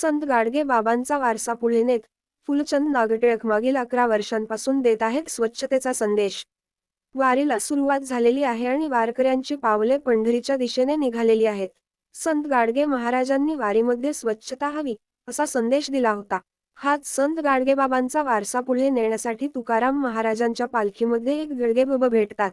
संत गाडगे बाबांचा वारसा पुढे नेत फुलचंद नागटिळक मागील अकरा वर्षांपासून देत आहेत स्वच्छतेचा संदेश. वारीला सुरुवात झालेली आहे आणि वारकऱ्यांची पावले पंढरीच्या दिशेने निघालेली आहेत. संत गाडगे महाराजांनी वारीमध्ये स्वच्छता हवी असा संदेश दिला होता. हाच संत गाडगेबाबांचा वारसा पुढे नेण्यासाठी तुकाराम महाराजांच्या पालखीमध्ये एक गडगेबाबा भेटतात.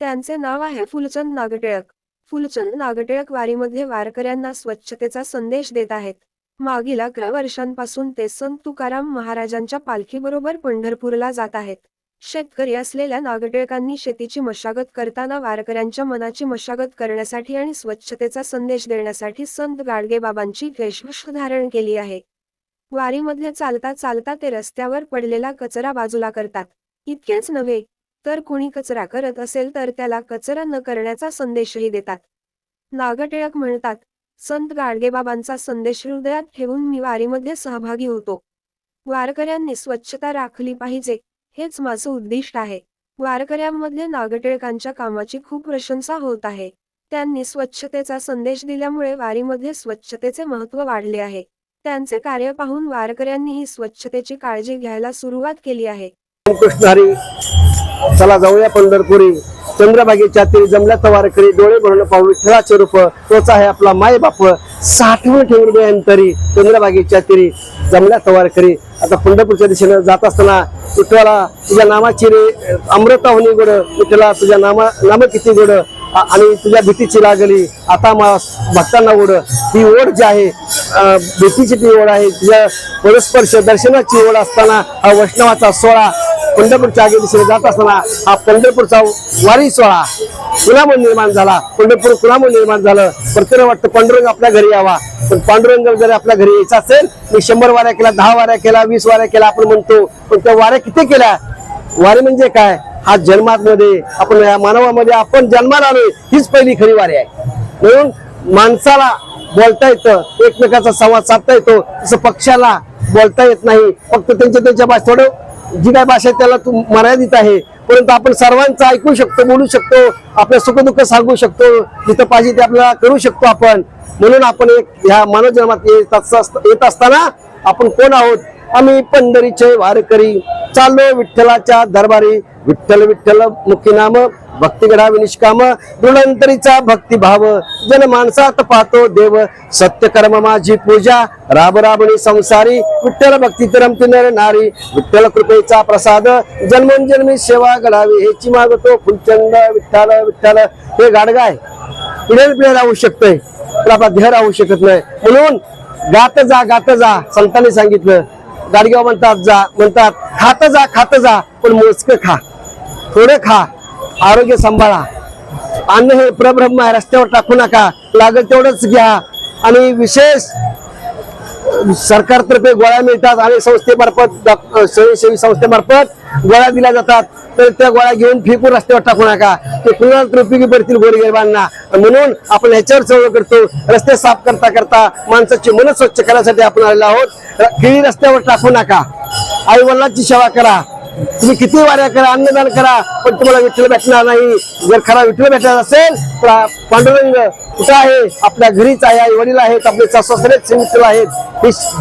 त्यांचे नाव आहे फुलचंद नागटिळक. फुलचंद नागटिळक वारीमध्ये वारकऱ्यांना स्वच्छतेचा संदेश देत आहेत. मागील अकरा वर्षांपासून ते संत तुकाराम महाराजांच्या पालखीबरोबर पंढरपूरला जात आहेत. शेतकरी असलेल्या नागटिळकांनी शेतीची मशागत करताना वारकऱ्यांच्या मनाची मशागत करण्यासाठी आणि स्वच्छतेचा संदेश देण्यासाठी संत गाडगेबाबांची वेशभूष धारण केली आहे. वारीमध्ये चालता चालता ते रस्त्यावर पडलेला कचरा बाजूला करतात. इतकेच नव्हे तर कुणी कचरा करत असेल तर त्याला कचरा न करण्याचा संदेशही देतात. नागटिळक म्हणतात संत गाडगेबाबांचा संदेश हृदयात ठेवून मी वारीमध्ये सहभागी होतो. वारकऱ्यांनी स्वच्छता राखली पाहिजे हेच माझं उद्दिष्ट आहे. वारकऱ्यांमध्ये नागटिळकांच्या कामाची खूप प्रशंसा होत आहे. त्यांनी स्वच्छतेचा संदेश दिल्यामुळे वारीमध्ये स्वच्छतेचे महत्त्व वाढले आहे. त्यांचे कार्य पाहून वारकऱ्यांनीही स्वच्छतेची काळजी घ्यायला सुरुवात केली आहे. चला जाऊया पंढरपुरी. चंद्रभागेच्या तीरी जमल्या तवारकरी डोळे भरून पाहू विठ्ठलाचे रूप. तोच आहे आपला माय बाप साठवून ठेवून बेअंतरी चंद्रभागेच्या तीरी जमल्या तवारकरी. आता पंढरपूरच्या दिशेने जात असताना विठ्ठला तुझ्या नामाची रे अमृता होणी गोड. विठ्ठला तुझ्या नामा नाम किती गोड. आणि तुझ्या भीतीची लागली. आता मा भक्तांना ओढ. ही ओढ जी आहे भीतीची ती ओढ आहे. तुझ्या परस्पर्श दर्शनाची ओढ असताना हा वैष्णवाचा सोळा पंढरपूरच्या आगे दिशेने जात असताना हा पंढरपूरचा वारी सोहळा कुणामुळे निर्माण झाला. पंढरपूर कुणामुळे निर्माण झालं. प्रत्येक वाटतं पांडुरंग आपल्या घरी यावा. पण पांडुरंग जर आपल्या घरी यायचा असेल मी शंभर वाऱ्या केला दहा वाऱ्या केला वीस वाऱ्या केला आपण म्हणतो पण त्या वाऱ्या किती केल्या? वारी म्हणजे काय? हा जन्मामध्ये आपण या मानवामध्ये आपण जन्माला आलोय हीच पहिली खरी वारी आहे. म्हणून माणसाला बोलता येतं एकमेकाचा संवाद साधता येतो तसं पक्षाला बोलता येत नाही. फक्त त्यांच्या त्यांच्या भाषा थोडं जी काय भाषा आहे त्याला तू मर्यादित आहे. परंतु आपण सर्वांचं ऐकू शकतो बोलू शकतो आपलं सुखदुःख सांगू शकतो जिथं पाहिजे ते आपल्याला करू शकतो आपण. म्हणून आपण एक ह्या मानवजन्मात येत येत असताना आपण कोण आहोत? आम्ही पंढरीचे वारकरी. चाललो विठ्ठलाच्या दरबारी. विठ्ठल विठ्ठल मुखी नाम भक्ती घडावी निष्काम दृढंतरीचा भक्तिभाव जनमानसात पाहतो देव सत्य कर्म माझी पूजा राब राबणी संसारी विठ्ठल भक्ती रमती नर नारी विठ्ठल कृपेचा प्रसाद जन्मोजन्मी सेवा घडावी हेची मागतो फुलचंद विठ्ठल विठ्ठल. हे गाडगाय पुढे पुढे राहू शकतंय पण आपला देह राहू शकत नाही. म्हणून गात जा गात जा संतांनी सांगितलं. गाडगाव म्हणतात जा म्हणतात खात जा खात जा पण मोजकं खा. थोडं खा. आरोग्य सांभाळा. अन्न हे प्रब्रह्म आहे रस्त्यावर टाकू नका. लागेल तेवढंच घ्या. आणि विशेष सरकारतर्फे गोळ्या मिळतात आणि संस्थेमार्फत स्वयंसेवी संस्थेमार्फत गोळ्या दिल्या जातात. तर त्या गोळ्या घेऊन फिकून रस्त्यावर टाकू नका. ते कुणाला उपयोगी पडतील गोरगरिबांना? म्हणून आपण ह्याच्यावर चळवळ करतो. रस्ते साफ करता करता माणसाची मन स्वच्छ करण्यासाठी आपण आलेलो आहोत. केळी रस्त्यावर टाकू नका. आई वडिलांची सेवा करा. तुम्ही किती वाऱ्या करा अन्नदान करा पण तुम्हाला विठ्ठल भेटणार नाही. जर खरा विठ्ठल भेटणार असेल तर पांडुरंग कुठं आहे? आपल्या घरीच आहे आई वडील आहेत आपले सासरेच विठ्ठल आहेत.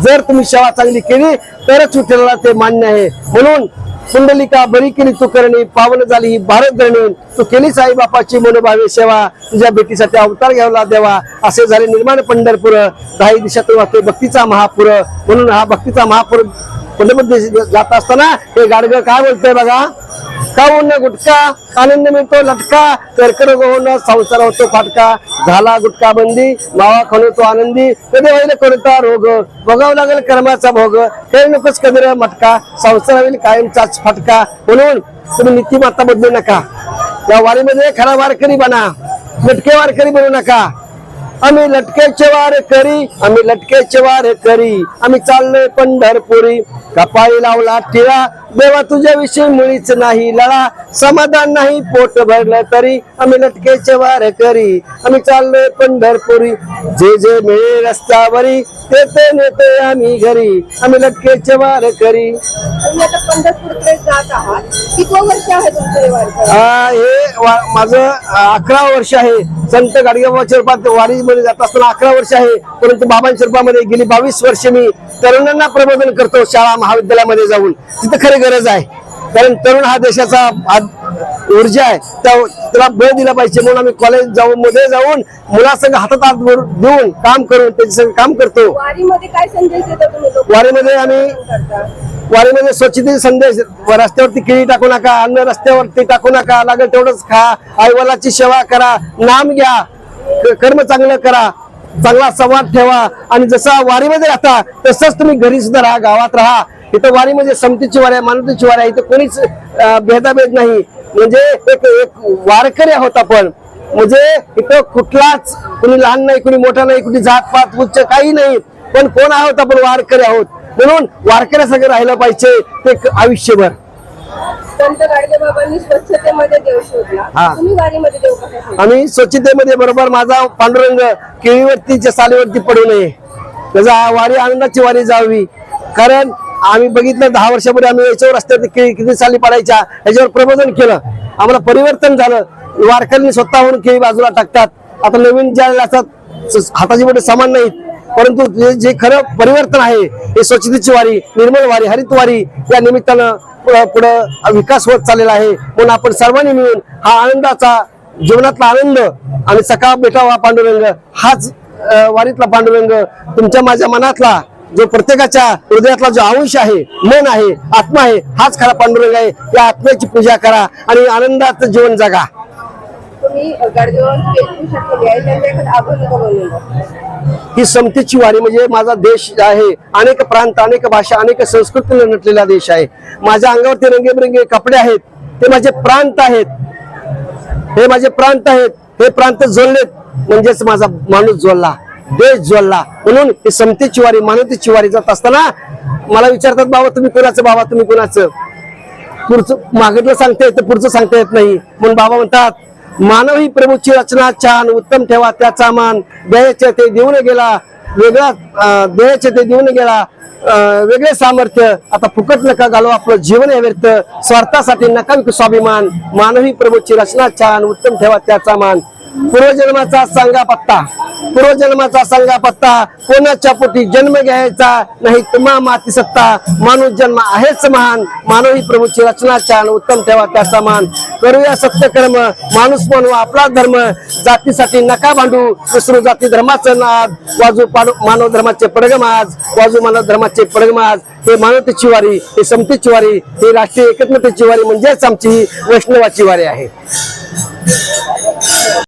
जर तुम्ही सेवा चांगली केली तरच विठ्ठलाला ते मान्य आहे. म्हणून कुंडलिका बरी केली तू करणी पावन झाली ही भारत धरणी. तू केली साईबापाची मनोभावे सेवा तुझ्या भेटीसाठी अवतार घ्यावला देवा. असे झाले निर्माण पंढरपूर काही दिशातून वाहते भक्तीचा महापूर. म्हणून हा भक्तीचा महापूर पंढरपूर जात असताना हे गाडगं काय बोलतोय बघा? खाऊन गुटखा? आनंद मिळतो लटका. कर्करोग होणं संसार होतो फाटका. झाला गुटखा बंदी मावा खाणं तो आनंदी. कधी होईल कोणता रोग? बघावं लागेल कर्माचा भोग. हे नकोच कधी मटका. संसार होईल कायमचाच फाटका. म्हणून तुम्ही नीतिमत्ता बदलू नका. या वारीमध्ये खरा वारकरी बना. मटके वारकरी बनू नका. आम्ही लटकेचे वार करी आम्ही लटकेचे वार करी. आम्ही चाललोय पंढरपुरी. कपाळी लावला टिळा. देवा तुझ्याविषयी मुळीच नाही लळा. समाधान नाही पोट भरलं तरी आम्ही लटकेचे वार करी. आम्ही चाललोय पंढरपुरी. जे जे मिळे रस्त्यावरी ते ते नेते आम्ही घरी. आम्ही लटकेचे वार करी. हे हे माझं अकरा वर्ष आहे. संत गाडगेबाबाच्या रूपात वारीमध्ये जात असताना अकरा वर्ष आहे परंतु बाबांच्या रूपामध्ये गेली बावीस वर्ष मी तरुणांना प्रबोधन करतो शाळा महाविद्यालयामध्ये जाऊन. तिथं खरी गरज आहे. कारण तरुण हा देशाचा ऊर्जा आहे. त्या त्याला बळ दिला पाहिजे म्हणून आम्ही कॉलेज जाऊन मध्ये जाऊन मुलासंग हातात हात देऊन काम करून त्याच्या संग काम करतो. वारीमध्ये काय संदेश देता वारीमध्ये आम्ही वारीमध्ये स्वच्छतेचे संदेश रस्त्यावरती केळी टाकू नका अन्न रस्त्यावरती टाकू नका लागेल तेवढंच खा. आईवलाची सेवा करा नाम घ्या. कर्म चांगलं करा चांगला संवाद ठेवा. आणि जसा वारीमध्ये राहता तसंच तुम्ही घरी सुद्धा राहा गावात राहा. इथं वारी म्हणजे समतीची वारी आहे मानवतेची वारी आहे. इथं कोणीच भेदाभेद नाही. म्हणजे एक एक वारकरी आहोत आपण. म्हणजे इथं कुठलाच कुणी लहान नाही कुणी मोठा नाही कुणी जात पात उच्च काही नाही. पण कोण आहोत आपण? वारकरी आहोत. म्हणून वारकऱ्यासारखं राहिलं पाहिजे ते एक आयुष्यभर. संत गाडगे बाबांनी स्वच्छतेमध्ये देव शोधला. हा. तुम्ही वारीमध्ये देव कसा? आम्ही स्वच्छतेमध्ये बरोबर माझा पांडुरंग केळीवरतीच्या सालीवरती पडू नये. त्याचा वारी आनंदाची वारी जावी. कारण आम्ही बघितलं दहा वर्षापूर्वी आम्ही याच्यावर रस्त्यावरती केळी किती साली पडायच्या याच्यावर प्रबोधन केलं. आम्हाला परिवर्तन झालं. वारकऱ्यांनी स्वतःहून केळी बाजूला टाकतात. आता नवीन ज्या असतात हाताची बोटे समान नाहीत परंतु जे- जे खरं परिवर्तन आहे हे स्वच्छतेची वारी निर्मळ वारी हरित वारी या निमित्तानं पुढं विकास होत चाललेला आहे. म्हणून आपण सर्वांनी मिळून हा आनंदाचा जीवनातला आनंद आणि सकाळ भेटावा पांडुरंग हाच वारीतला पांडुरंग तुमच्या माझ्या मनातला जो प्रत्येकाच्या हृदयातला जो अंश आहे मन आहे आत्मा आहे हाच खरा पांडुरंग आहे. या आत्म्याची पूजा करा आणि आनंदाचं जीवन जगा. ही समतेची वारी म्हणजे माझा देश आहे. अनेक प्रांत अनेक भाषा अनेक संस्कृतीने नटलेला देश आहे. माझ्या अंगावरती रंगेबिरंगे कपडे आहेत. ते माझे प्रांत आहेत. हे माझे प्रांत आहेत. हे प्रांत जोडलेत. म्हणजेच माझा माणूस जोडला देश जोडला. म्हणून ही समतेची वारी मानवतेची वारी जात असताना मला विचारतात बाबा तुम्ही कुणाचं? बाबा तुम्ही कुणाचं? पुढचं मागितलं सांगता येतं पुढचं सांगता येत नाही. म्हणून बाबा म्हणतात मानव ही प्रभूची रचना छान उत्तम ठेवा त्याचा मान. द्यायचे ते देऊन गेला वेगळा अं, ते देऊन गेला अं, वेगळे सामर्थ्य. आता फुकट नका घालू आपलं जीवन हे व्यर्थ. स्वार्थासाठी नका विकू स्वाभिमान. मानवी प्रभूची रचना छान उत्तम ठेवा त्याचा मान. पूर्वजन्माचा सांगा पत्ता. पूर्वजन्माचा सांगा पत्ता कोणाच्या पोटी जन्म घ्यायचा नाही तुम्हा माती सत्ता. माणूस जन्म आहेच महान. मानवी प्रभूची रचना छान उत्तम ठेवा त्याचा मान करूया सत्यकर्म माणूस म्हणू आपला धर्म. जातीसाठी नका भांडू विसरू जाती धर्माचं नाद. वाजू पाडू मानव धर्माचे पडगम आज वाजू मानव धर्माचे पडगम आज हे मानवतेची वारी हे समतेची वारी हे राष्ट्रीय एकत्मतेची वारी म्हणजेच आमची वैष्णवाची वारी आहे.